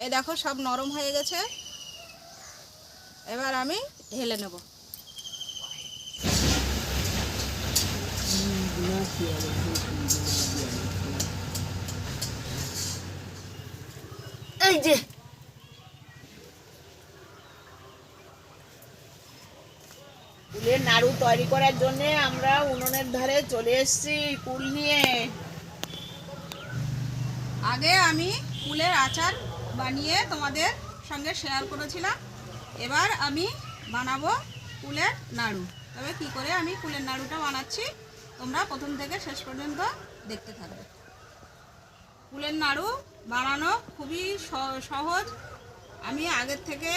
এই দেখো সব নরম হয়ে গেছে। এবার আমি ঢেলে নেব। এই যে। কুলের নাড়ু তৈরি করার জন্য আমরা উনুনের ধারে চলে এসেছি কুল নিয়ে। আগে আমি কুলের আচার বানিয়ে তোমাদের সঙ্গে শেয়ার করেছিলাম। এবার আমি বানাবো কুলের নাড়ু। তবে কি করে আমি কুলের নাড়ুটা বানাচ্ছি, তোমরা প্রথম থেকে শেষ পর্যন্ত দেখতে থাকবে। কুলের নাড়ু বানানো খুবই সহজ। আমি আগের থেকে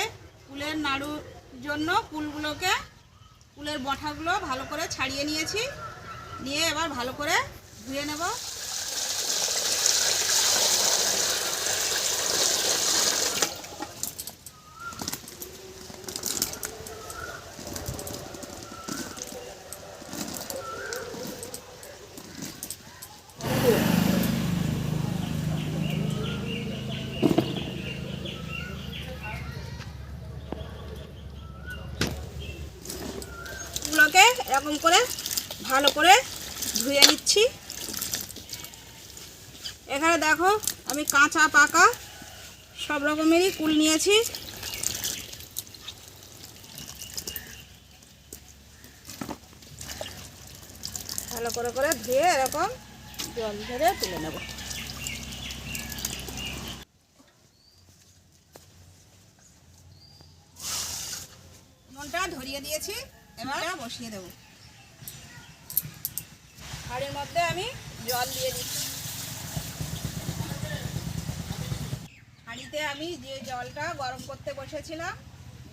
কুলের নাড়ুর জন্য কুলগুলোকে কুলের বঁটাগুলো ভালো করে ছাড়িয়ে নিয়েছি। নিয়ে এবার ভালো করে ধুয়ে নেব। এরকম করে ভালো করে ধুয়ে নিচ্ছি। এখানে দেখো, আমি কাঁচা, পাকা সব রকমেরই কুল নিয়েছি। ভালো করে করে ধুয়ে এরকম জল ধরে তুলে নেব। মনটা ধরিয়ে দিয়েছি, এবার বসিয়ে দেব। হাঁড়ির মধ্যে আমি জল দিয়ে দিচ্ছি। হাঁড়িতে আমি যে জলটা গরম করতে বসেছিলাম,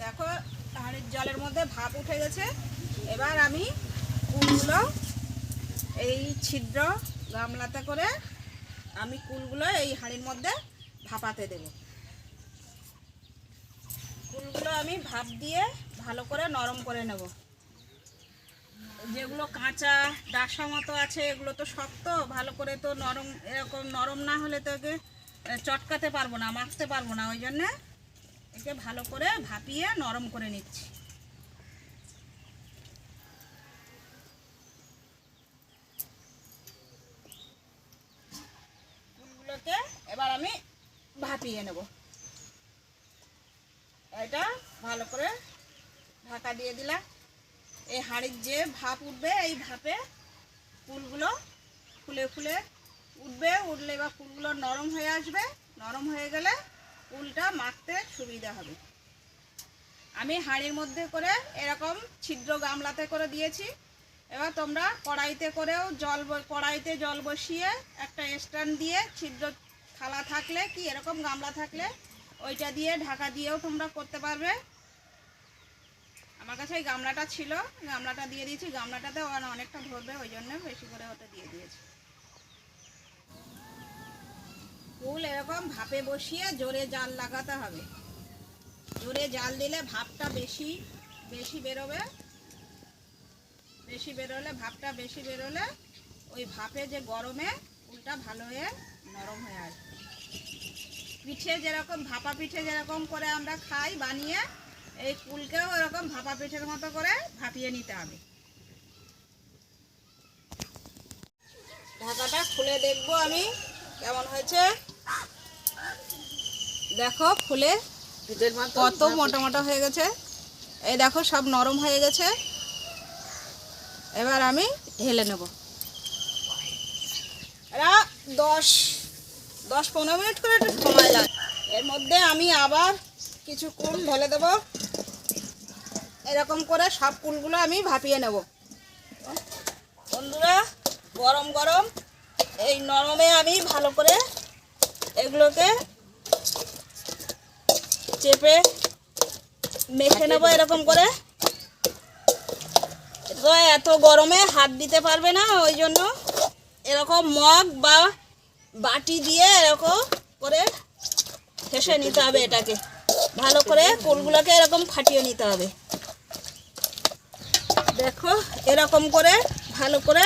দেখো হাঁড়ির জলের মধ্যে ভাপ উঠে গেছে। এবার আমি কুলগুলো, এই ছিদ্র গামলাতে করে আমি কুলগুলো এই হাঁড়ির মধ্যে ভাপাতে দেবো। কুলগুলো আমি ভাপ দিয়ে ভালো করে নরম করে নেব। যেগুলো কাঁচা, ডাসা মতো আছে, এগুলো তো শক্ত, ভালো করে তো নরম, এরকম নরম না হলে তো একে চটকাতে পারব না, মাখতে পারব না, ওই জন্যে একে ভালো করে ভাপিয়ে নরম করে নিচ্ছি। কুলগুলোকে এবার আমি ভাপিয়ে নেব। এটা ভালো করে ঢাকা দিয়ে দিলাম। এই হাঁড়ির যে ভাপ উঠবে, এই ভাপে ফুলগুলো ফুলে ফুলে উঠবে। উঠলে বা ফুলগুলো নরম হয়ে আসবে। নরম হয়ে গেলে ফুলটা মাখতে সুবিধা হবে। আমি হাঁড়ির মধ্যে করে এরকম ছিদ্র গামলাতে করে দিয়েছি। এবার তোমরা কড়াইতে করেও জল কড়াইতে জল বসিয়ে একটা স্ট্যান্ড দিয়ে ছিদ্র থালা থাকলে কি এরকম গামলা থাকলে ওইটা দিয়ে ঢাকা দিয়েও তোমরা করতে পারবে। আমার কাছে এই গামলাটা ছিল, গামলাটা দিয়ে দিয়েছি, গামলাটাতে অনে- অনেকটা ধরবে, ওই জন্য বেশি করে ওটা দিয়ে দিয়েছি। ফুল এরকম ভাপে বসিয়ে জোরে জাল লাগাতে হবে। জোরে জাল দিলে ভাপটা বেশি বেশি বেরোবে। বেশি বেরোলে, ভাপটা বেশি বেরোলে ওই ভাপে যে গরমে ফুলটা ভালো হয়ে নরম হয়ে আসবে। পিঠে যেরকম, ভাপা পিঠে যেরকম করে আমরা খাই, বানিয়ে এই কুলকেও এরকম ভাপা পিঠের মতো করে ভাপিয়ে নিতে হবে। ঢাকাটা খুলে দেখব আমি কেমন হয়েছে। দেখো খুলে কত মোটা মোটা হয়ে গেছে। এই দেখো সব নরম হয়ে গেছে। এবার আমি ঢেলে নেব। এরা দশ দশ পনেরো মিনিট করে একটু সময় লাগে। এর মধ্যে আমি আবার কিছু কুল ঢেলে দেব। এরকম করে সব কুলগুলো আমি ভাপিয়ে নেব। বন্ধুরা, গরম গরম, এই নরমে আমি ভালো করে এগুলোকে চেপে মেখে নেব এরকম করে। তো এত গরমে হাত দিতে পারবে না, ওই জন্য এরকম মগ বা বাটি দিয়ে এরকম করে ঠেসে নিতে হবে এটাকে। ভালো করে কুলগুলোকে এরকম ফাটিয়ে নিতে হবে। দেখো, এরকম করে, ভালো করে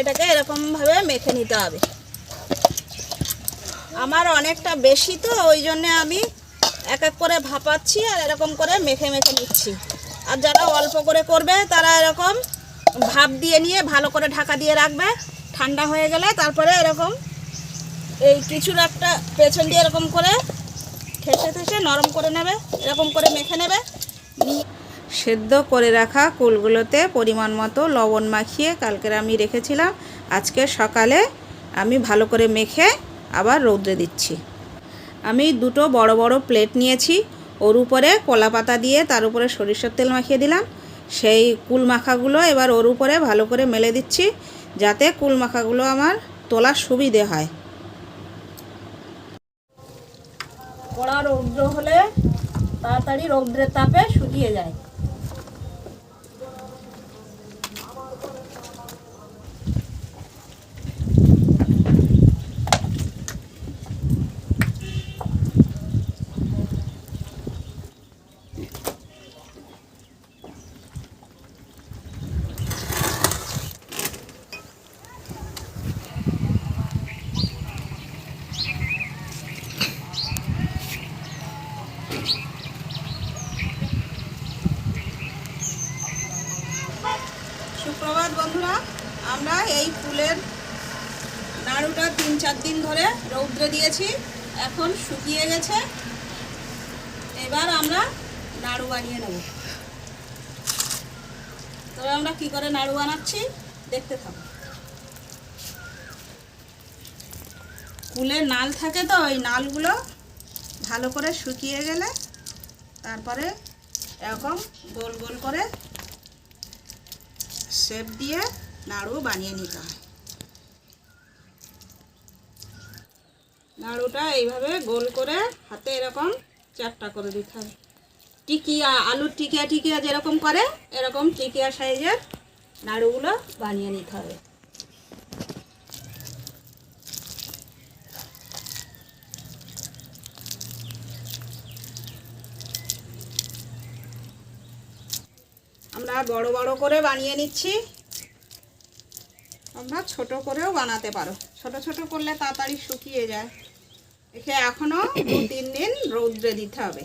এটাকে এরকমভাবে মেখে নিতে হবে। আমার অনেকটা বেশি তো, ওই জন্যে আমি এক এক করে ভাপাচ্ছি আর এরকম করে মেখে মেখে নিচ্ছি। আর যারা অল্প করে করবে, তারা এরকম ভাপ দিয়ে নিয়ে ভালো করে ঢাকা দিয়ে রাখবে। ঠান্ডা হয়ে গেলে তারপরে এরকম এই কিছুর একটা পেছন দিয়ে এরকম করে ঠেসে ঠেসে নরম করে নেবে, এরকম করে মেখে নেবে। সেদ্ধ করে রাখা কুলগুলোতে পরিমাণ মতো লবণ মাখিয়ে কালকের আমি রেখেছিলাম। আজকে সকালে আমি ভালো করে মেখে আবার রৌদ্রে দিচ্ছি। আমি দুটো বড় বড় প্লেট নিয়েছি। ওর উপরে কলা পাতা দিয়ে তার উপরে সরিষার তেল মাখিয়ে দিলাম। সেই কুল মাখাগুলো এবার ওর উপরে ভালো করে মেলে দিচ্ছি যাতে কুল মাখাগুলো আমার তোলার সুবিধে হয়। কড়া রৌদ্র হলে তাড়াতাড়ি রৌদ্রের তাপে শুকিয়ে যায় সুপ্রভাত বন্ধুরা আমরা এই ফুলের নাড়ুটা তিন চার দিন ধরে রৌদ্রে দিয়েছি, এখন শুকিয়ে গেছে। এবার আমরা নাড়ু বানিয়ে নেব। তবে আমরা কি করে নাড়ু বানাচ্ছি দেখতে থাকো। ফুলের নাল থাকে তো, ওই নালগুলো ভালো করে শুকিয়ে গেলে তারপরে এরকম গোল গোল করে শেপ দিয়ে নাড়ু বানিয়ে নিতে হয়। নাড়ুটা এইভাবে গোল করে হাতে এরকম চারটা করে দিতে হবে। টিকিয়া, আলুর টিকিয়া টিকিয়া যেরকম করে, এরকম টিকিয়া সাইজের নাড়ুগুলো বানিয়ে নিতে হবে। আমরা বড় বড় করে বানিয়ে নিচ্ছি। আমরা ছোট করেও বানাতে পারো। ছোট ছোট করলে তাড়াতাড়ি শুকিয়ে যায়। একে এখনও দু তিন দিন রৌদ্রে দিতে হবে।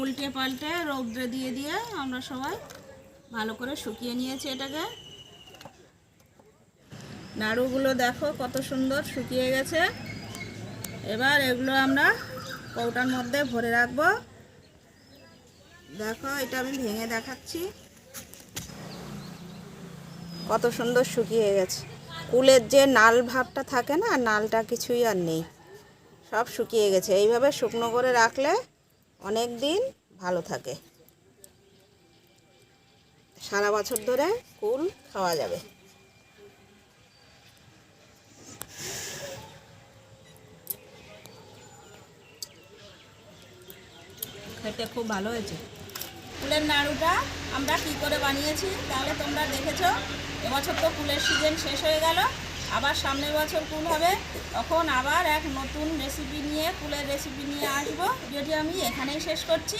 উল্টে পাল্টে রৌদ্রে দিয়ে দিয়ে আমরা সবাই ভালো করে শুকিয়ে নিয়েছি এটাকে। নাড়ুগুলো দেখো কত সুন্দর শুকিয়ে গেছে। এবার এগুলো আমরা কৌটার মধ্যে ভরে রাখব। দেখো, এটা আমি ভেঙে দেখাচ্ছি। কত সুন্দর শুকিয়ে গেছে। কুলের যে নাল ভাবটা থাকে না, নালটা কিছুই আর নেই। সব শুকিয়ে গেছে। এইভাবে শুকনো করে রাখলে অনেক দিন ভালো থাকে। সারা বছর ধরে কুল খাওয়া যাবে। খেতে খুব ভালো হয়েছে। ফুলের নাড়ুটা আমরা কি করে বানিয়েছি, তাহলে তোমরা দেখেছ, এবছর তো ফুলের সিজন শেষ হয়ে গেল, আবার সামনের বছর কুল হবে, তখন আবার এক নতুন রেসিপি নিয়ে, ফুলের রেসিপি নিয়ে আসব ভিডিওটি আমি এখানেই শেষ করছি।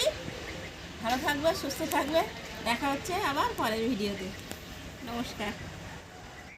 ভালো থাকবে, সুস্থ থাকবে, দেখা হচ্ছে আবার পরের ভিডিওতে নমস্কার।